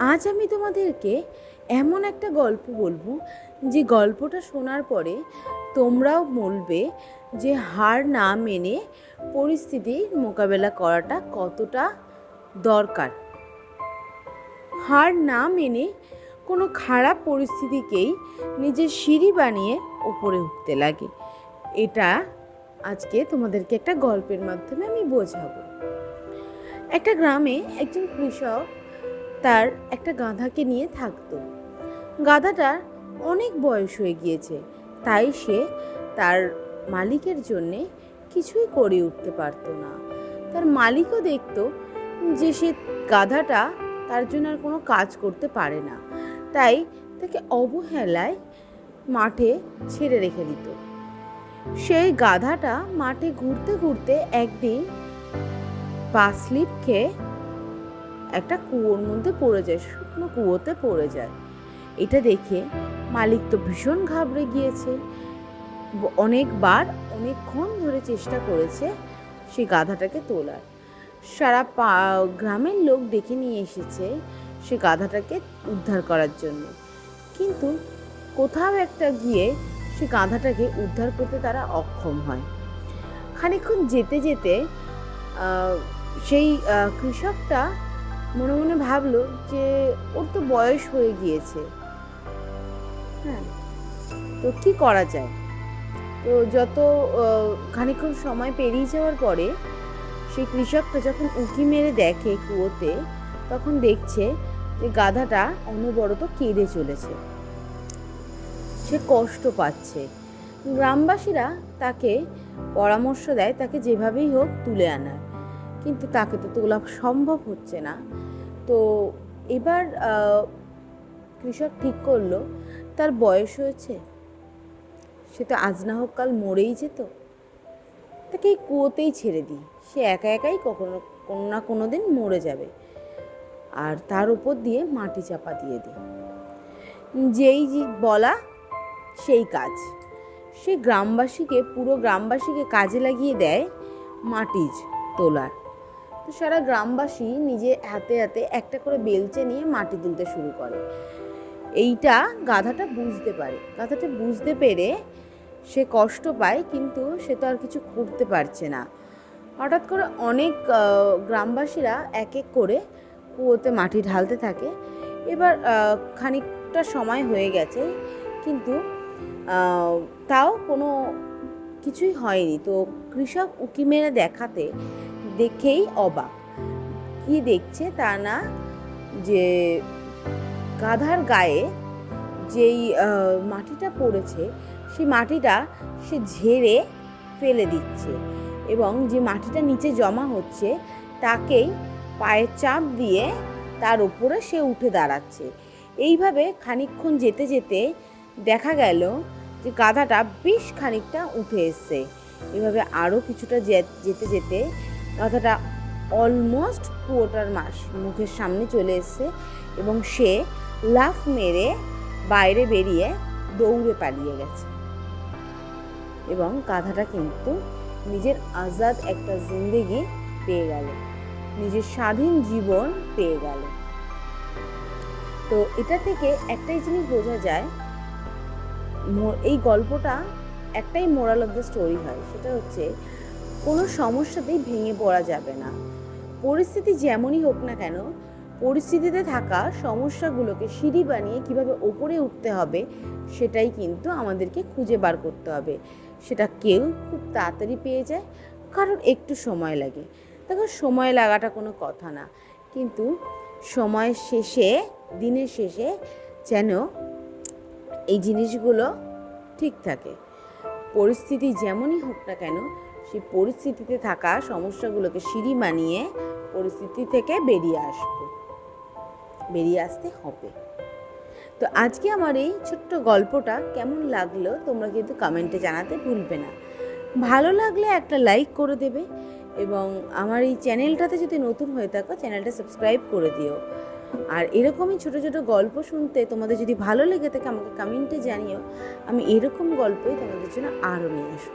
আজ আমি তোমাদেরকে এমন একটা গল্প বলব যে গল্পটা শোনার পরে তোমরাও বলবে যে হার না মেনে পরিস্থিতির মোকাবেলা করাটা কতটা দরকার। হার না মেনে কোনো খারাপ পরিস্থিতিকেই নিজের সিঁড়ি বানিয়ে ওপরে উঠতে লাগে। এটা আজকে তোমাদেরকে একটা গল্পের মাধ্যমে আমি বোঝাবো। একটা গ্রামে একজন কৃষক তার একটা গাধাকে নিয়ে থাকতো। গাধাটার অনেক বয়স হয়ে গিয়েছে, তাই সে তার মালিকের জন্যে কিছুই করে উঠতে পারতো না। তার মালিকও দেখত যে সে গাধাটা তার জন্য আর কোনো কাজ করতে পারে না, তাই তাকে অবহেলায় মাঠে ছেড়ে রেখে দিত। সেই গাধাটা মাঠে ঘুরতে ঘুরতে একদিন পা খেয়ে একটা কুয়োর মধ্যে পড়ে যায়, শুকনো কুয়োতে পড়ে যায়। এটা দেখে মালিক তো ভীষণ ঘাবড়ে গিয়েছে। অনেকবার, অনেকক্ষণ ধরে চেষ্টা করেছে সেই গাধাটাকে তোলার। সারা পা, গ্রামের লোক ডেকে নিয়ে এসেছে সে গাধাটাকে উদ্ধার করার জন্য। কিন্তু কোথাও একটা গিয়ে সে গাধাটাকে উদ্ধার করতে তারা অক্ষম হয়। খানিকক্ষণ যেতে যেতে সেই কৃষকটা মনে মনে ভাবলো যে ওর তো বয়স হয়ে গিয়েছে। হ্যাঁ তো কি করা যায়? তো যত আহ, খানিকক্ষণ সময় পেরিয়ে যাওয়ার পরে সেই কৃষকটা যখন উঁকি মেরে দেখে কুয়োতে তখন দেখছে যে গাধাটা অনবরত কেঁদে চলেছে। সে কষ্ট পাচ্ছে। গ্রামবাসীরা তাকে পরামর্শ দেয় তাকে যেভাবেই হোক তুলে আনার। কিন্তু তাকে তো তোলা সম্ভব হচ্ছে না। তো এবার কৃষক ঠিক করল, তার বয়স হয়েছে। সে তো আজ না হোক কাল মরেই যেত। তাকে এই কুয়োতেই ছেড়ে দিই। সে একা একাই কখনো, কোনো না কোনো দিন মরে যাবে। আর তার উপর দিয়ে মাটি চাপা দিয়ে দিই। যেই বলা, সেই কাজ। সে গ্রামবাসীকে, পুরো গ্রামবাসীকে কাজে লাগিয়ে দেয় মাটি তোলার। তো সারা গ্রামবাসী নিজে হাতে হাতে একটা করে বেলচে নিয়ে মাটি তুলতে শুরু করে। এইটা গাধাটা বুঝতে পারে। গাধাটা বুঝতে পেরে সে কষ্ট পায়, কিন্তু সে তো আর কিছু করতে পারছে না। হঠাৎ করে অনেক গ্রামবাসীরা এক এক করে কুয়োতে মাটি ঢালতে থাকে। এবার খানিকটা সময় হয়ে গেছে, কিন্তু তাও কোনো কিছুই হয়নি। তো কৃষক উকি মেরে দেখাতে দেখেই অবাক। কি দেখছে তা না? যে গাধার গায়ে যেই মাটিটা পড়েছে, সেই মাটিটা সে ঝেড়ে ফেলে দিচ্ছে এবং যে মাটিটা নিচে জমা হচ্ছে, তাকেই পায়ের চাপ দিয়ে তার উপরে সে উঠে দাঁড়াচ্ছে। এইভাবে খানিকক্ষণ যেতে যেতে দেখা গেল যে গাধাটা বেশ খানিকটা উঠে এসছে। এভাবে আরও কিছুটা যেতে যেতে গাধাটা অলমোস্ট কুয়োটার মাস মুখের সামনে চলে এসছে এবং সে লাফ মেরে বাইরে বেরিয়ে দৌড়ে পালিয়ে গেছে। এবং গাধাটা কিন্তু নিজের আজাদ একটা জিন্দেগি পেয়ে গেল। নিজের স্বাধীন জীবন পেয়ে গেল। তো এটা থেকে একটাই জিনিস বোঝা যায় এই গল্পটা একটাই মোরাল অফ দ্য স্টোরি হয়। সেটা হচ্ছে কোনো সমস্যাতেই ভেঙে পড়া যাবে না। পরিস্থিতি যেমনই হোক না কেন, পরিস্থিতিতে থাকা সমস্যাগুলোকে সিঁড়ি বানিয়ে কীভাবে ওপরে উঠতে হবে, সেটাই কিন্তু আমাদেরকে খুঁজে বার করতে হবে। সেটা কেউ খুব তাড়াতাড়ি পেয়ে যায়, কারণ একটু সময় লাগে। দেখো, সময় লাগাটা কোনো কথা না। কিন্তু সময়ের শেষে, দিনের শেষে যেন এই জিনিসগুলো ঠিক থাকে। পরিস্থিতি যেমনই হোক না কেন সেই পরিস্থিতিতে থাকা সমস্যাগুলোকে সিঁড়ি মানিয়ে পরিস্থিতি থেকে বেরিয়ে আসব। বেরিয়ে আসতে হবে। তো আজকে আমার এই ছোট্ট গল্পটা কেমন লাগল তোমরা কিন্তু কমেন্টে জানাতে ভুলবে না। ভালো লাগলে একটা লাইক করে দেবে এবং আমার এই চ্যানেলটাতে যদি নতুন হয়ে থাকো চ্যানেলটা সাবস্ক্রাইব করে দিও। আর এরকমই ছোট ছোট গল্প শুনতে তোমাদের যদি ভালো লেগে থাকে আমাকে কমেন্টে জানিও। আমি এরকম গল্পই তোমাদের জন্য আরও নিয়ে আসব।